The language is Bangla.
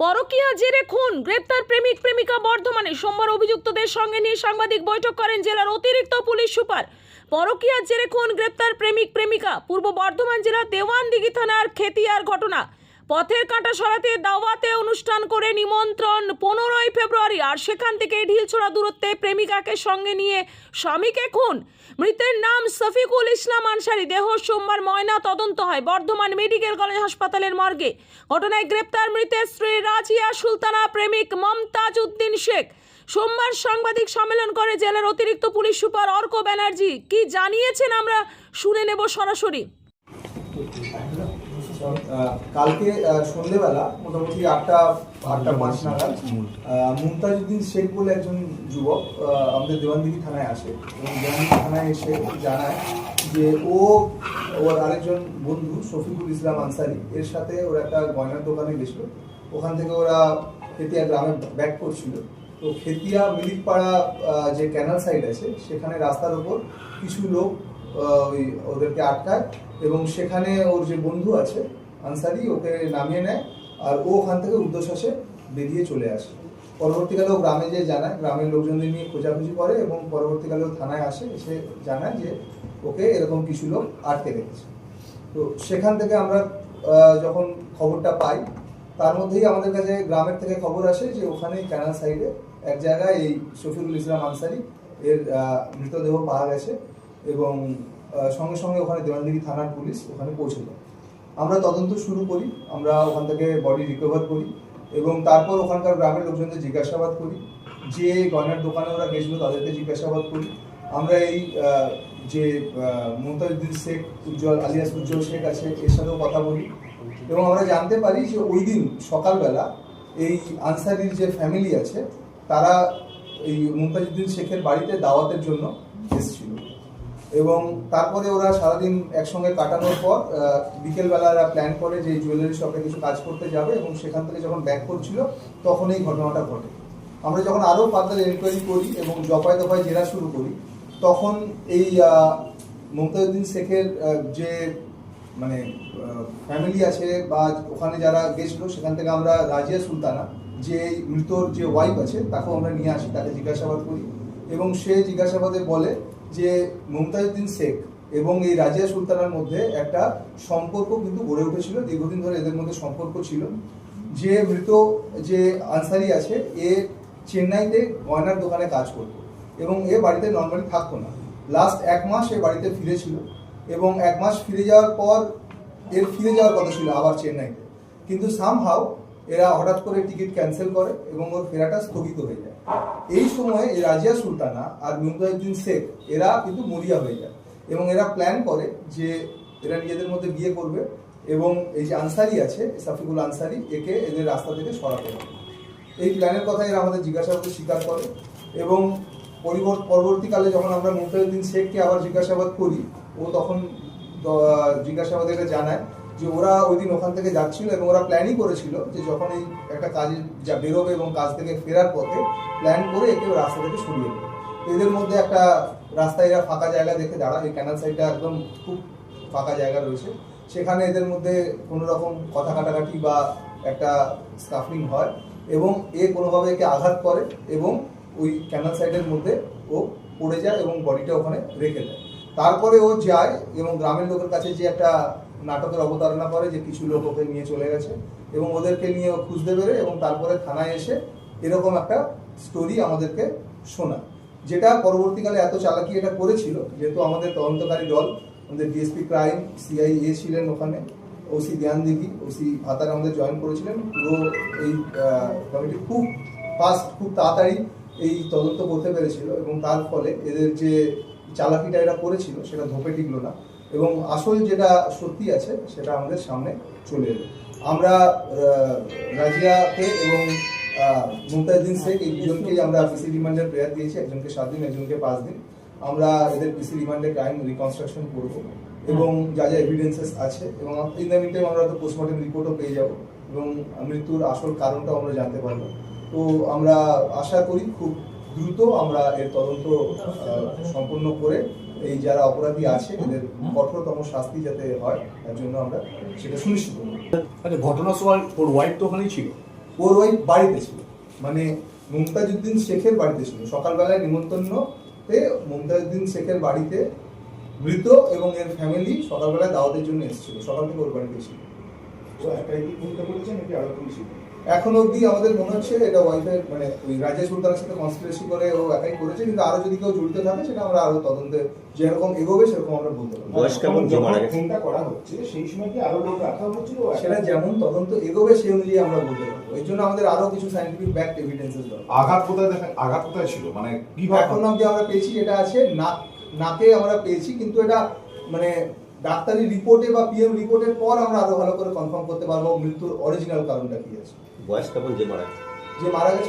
পরকীয়া জেরে খুন। গ্রেপ্তার প্রেমিক, প্রেমিকা বর্ধমানে। সোমবার অভিযুক্তদের সঙ্গে নিয়ে সাংবাদিক বৈঠক করেন জেলার অতিরিক্ত পুলিশ সুপার। পরকীয়া জেরে খুন, গ্রেপ্তার প্রেমিক, প্রেমিকা। পূর্ব বর্ধমান জেলার দেওয়ানদিঘি থানার খেতিয়ার ঘটনা। পথের কাঁটা সরাতে দাওয়াতে অনুষ্ঠান করে নিমন্ত্রণ পনেরোই ফেব্রুয়ারি। আর সেখান থেকে ঢিলছোড়া দূরত্বে প্রেমিকাকে সঙ্গে নিয়ে স্বামীকে খুন। মৃতের নাম সফিকুল ইসলাম আনসারি। দেহ সোমবার ময়না তদন্ত হয় বর্ধমান মেডিকেল কলেজ হাসপাতালের মর্গে। ঘটনায় গ্রেপ্তার মৃতের স্ত্রী রাজিয়া সুলতানা প্রেমিক মমতাজ উদ্দিন শেখ। সোমবার সাংবাদিক সম্মেলন করে জেলার অতিরিক্ত পুলিশ সুপার অর্ক ব্যানার্জি। কি জানিয়েছেন আমরা শুনে নেব সরাসরি। কালকে সন্ধেবেলা মোটামুটি আটটা আটটা পাঁচ নাগাদ আহ, মুমতাজউদ্দিন শেখ বলে একজন যুবক আমাদের দেওয়ানদিঘি থানায় আসে। এবং দেওয়ানদিঘি থানায় এসে জানায় যে ও ওর আরেকজন বন্ধু শফিকুল ইসলাম আনসারি এর সাথে ওরা একটা গয়নার দোকানে গেছিল। ওখান থেকে ওরা খেতিয়া গ্রামে ব্যাক করছিল। তো খেতিয়া মিরিকপাড়া আহ, যে ক্যানাল সাইড আছে সেখানে রাস্তার ওপর কিছু লোক ওই ওদেরকে আটকায় এবং সেখানে ওর যে বন্ধু আছে আনসারি ওকে নামিয়ে নেয় আর ও ওখান থেকে উর্ধ্বশ্বাসে বেরিয়ে চলে আসে। পরবর্তীকালে ও গ্রামে যে জানায়, গ্রামের লোকজনদের নিয়ে খোঁজাখুঁজি করে এবং পরবর্তীকালে ও থানায় আসে, এসে জানায় যে ওকে এরকম কিছু লোক আটকে রেখেছে। তো সেখান থেকে আমরা যখন খবরটা পাই, তার মধ্যেই আমাদের কাছে গ্রামের থেকে খবর আসে যে ওখানে ক্যানাল সাইডে এক জায়গায় এই শফিকুল ইসলাম আনসারি এর মৃতদেহ পাওয়া গেছে এবং সঙ্গে সঙ্গে ওখানে দেওয়ানদিঘি থানার পুলিশ ওখানে পৌঁছে যায়। আমরা তদন্ত শুরু করি, আমরা ওখান থেকে বডি রিকভার করি এবং তারপর ওখানকার গ্রামের লোকজনদের জিজ্ঞাসাবাদ করি, যে গয়নার দোকানে ওরা গেছিল তাদেরকে জিজ্ঞাসাবাদ করি। আমরা এই যে মুমতাজুদ্দিন শেখ, উজ্জ্বল, আলিয়াস উজ্জ্বল শেখ আছে, এর সাথেও কথা বলি এবং আমরা জানতে পারি যে ওই দিন সকালবেলা এই আনসারির যে ফ্যামিলি আছে, তারা এই মুমতাজুদ্দিন শেখের বাড়িতে দাওয়াতের জন্য এসেছিল। এবং তারপরে ওরা সারাদিন একসঙ্গে কাটানোর পর বিকেলবেলা এরা প্ল্যান করে যে জুয়েলারি শপে কিছু কাজ করতে যাবে এবং সেখান থেকে যখন ব্যাক করছিল, তখন এই ঘটনাটা ঘটে। আমরা যখন আরও ফার্দার এনকোয়ারি করি এবং দফায় দফায় জেরা শুরু করি, তখন এই মুমতাজুদ্দিন শেখের যে মানে ফ্যামিলি আছে বা ওখানে যারা গেছিল, সেখান থেকে আমরা রাজিয়া সুলতানা, যে মৃতর যে ওয়াইফ আছে, তাকেও আমরা নিয়ে আসি, তাকে জিজ্ঞাসাবাদ করি। এবং সে জিজ্ঞাসাবাদে বলে যে মুমতাজুদ্দিন শেখ এবং এই রাজিয়া সুলতানার মধ্যে একটা সম্পর্ক কিন্তু গড়ে উঠেছিল, দীর্ঘদিন ধরে এদের মধ্যে সম্পর্ক ছিল। যে মৃত, যে আনসারি আছে, এ চেন্নাইতে গয়নার দোকানে কাজ করতো এবং এ বাড়িতে নর্মালি থাকতো না। লাস্ট এক মাস এ বাড়িতে ফিরেছিল এবং এক মাস ফিরে যাওয়ার পর এর ফিরে যাওয়ার কথা ছিল আবার চেন্নাইতে। কিন্তু সামহাও এরা হঠাৎ করে টিকিট ক্যান্সেল করে এবং ওর ফেরাটা স্থগিত হয়ে যায়। এই সময় রাজিয়া সুলতানা আর মুমতাজুদ্দিন শেখ, এরা কিন্তু মরিয়া হয়ে যায় এবং এরা প্ল্যান করে যে এরা নিজেদের মধ্যে বিয়ে করবে এবং এই যে আনসারি আছে, সাফিকুল আনসারি, একে এদের রাস্তা থেকে সরাতে হবে। এই প্ল্যানের কথা এরা আমাদের জিজ্ঞাসাবাদে স্বীকার করে এবং পরিবর্ত পরবর্তীকালে যখন আমরা মুমতাজুদ্দিন শেখকে আবার জিজ্ঞাসাবাদ করি, ও তখন জিজ্ঞাসাবাদে এটা জানায় যে ওরা ওই দিন ওখান থেকে যাচ্ছিল এবং ওরা প্ল্যানই করেছিল যে যখন এই একটা কাজে যা বেরোবে এবং কাজ থেকে ফেরার পথে প্ল্যান করে একে রাস্তা থেকে সরিয়ে দেবে এদের মধ্যে একটা রাস্তায় এরা ফাঁকা জায়গা দেখে দাঁড়ায়, এই ক্যানাল সাইডটা একদম খুব ফাঁকা জায়গা রয়েছে। সেখানে এদের মধ্যে কোনো রকম কথা কাটাকাটি বা একটা স্কাফলিং হয় এবং এ কোনোভাবে একে আঘাত করে এবং ওই ক্যানাল সাইডের মধ্যে ও পড়ে যায় এবং বডিটা ওখানে রেখে দেয়। তারপরে ও যায় এবং গ্রামের লোকের কাছে যে একটা নাটকের অবতারণা করে যে কিছু লোক ওকে নিয়ে চলে গেছে এবং ওদেরকে নিয়ে ও খুঁজতে বেরোয় এবং তারপরে থানায় এসে এরকম একটা স্টোরি আমাদেরকে শোনা যেটা পরবর্তীকালে এত চালাকি এটা করেছিল, যেহেতু আমাদের তদন্তকারী দল, আমাদের ডিএসপি ক্রাইম এ ছিলেন ওখানে ওসি জ্ঞান দিঘি ওসি ভাতার আমাদের জয়েন করেছিলেন। পুরো এই কমিটি খুব ফাস্ট খুব তাড়াতাড়ি এই তদন্ত করতে পেরেছিল এবং তার ফলে এদের যে চালাকিটা এরা করেছিল সেটা ধোপে টিকলো না। এবং আসল যেটা সত্যি আছে সেটা আমাদের সামনে চলে এলো। আমরা রাজিয়াকে এবং আহ, মুমতাজুদ্দিন শেখ এই দুজনকেই আমরা পিসি রিমান্ডের প্রেয়ার দিয়েছি একজনকে সাত দিন একজনকে পাঁচ দিন। আমরা এদের পিসি রিমান্ডে ক্রাইম রিকনস্ট্রাকশন করব এবং যা যা এভিডেন্সেস আছে এবং ইন দ্য মিনটাইম আমরা তো পোস্টমর্টম রিপোর্টও পেয়ে যাব এবং মৃত্যুর আসল কারণটাও আমরা জানতে পারব। তো আমরা আশা করি খুব দ্রুত আমরা এর তদন্ত সম্পন্ন করে এই যারা অপরাধী আছে এদের কঠোরতম শাস্তি যাতে হয় তার জন্য আমরা সেটা সুনিশ্চিত করব। আচ্ছা ঘটনার সময় ওর ওয়াইফ তো ওখানেই ছিল? ওর ওয়াইফ বাড়িতে ছিল। মানে মুমতাজউদ্দিন শেখের বাড়িতে ছিল। সকালবেলায় নিমন্ত্রণতে মুমতাজউদ্দিন শেখের বাড়িতে মৃত এবং এর ফ্যামিলি সকালবেলায় দাওয়াতের জন্য এসেছিল। সকাল থেকে ওর বাড়িতে ছিল। ও একাই কি খুনটা করেছে নাকি আরও পুলিশ এখন অবধি আমাদের মনে হচ্ছে এটা ওয়াইফের মানে ওই রাজেশ সুলতানের সাথে কনস্পিরেসি করে ও একাই করেছে কিন্তু আরও যদি কেউ জড়িত থাকে সেটা আমরা আরও তদন্তে যেরকম এগোবে সেরকম আমরা বলতে পারব। বয়স কেমন যে মারা গেছে? খুনটা করা হচ্ছে সেই সময় কি আরও লোক রাখা হচ্ছিল? সেটা যেমন তদন্ত এগোবে সেই অনুযায়ী আমরা বলতে পারব। এই জন্য আমাদের আরও কিছু সাইন্টিফিক ব্যাক এভিডেন্সেস দরকার। আঘাত কোথায় দেখা আঘাত কোথায় ছিল? মানে কীভাবে এখন অবধি আমরা পেয়েছি এটা আছে নাক নাকে আমরা পেয়েছি কিন্তু এটা মানে ডাক্তারি রিপোর্টে বা পিএম রিপোর্টের পর আমরা আরও ভালো করে কনফার্ম করতে পারব মৃত্যুর অরিজিনাল কারণটা কি আছে। বয়স তখন যে মারা গেছে? যে মারা গেছে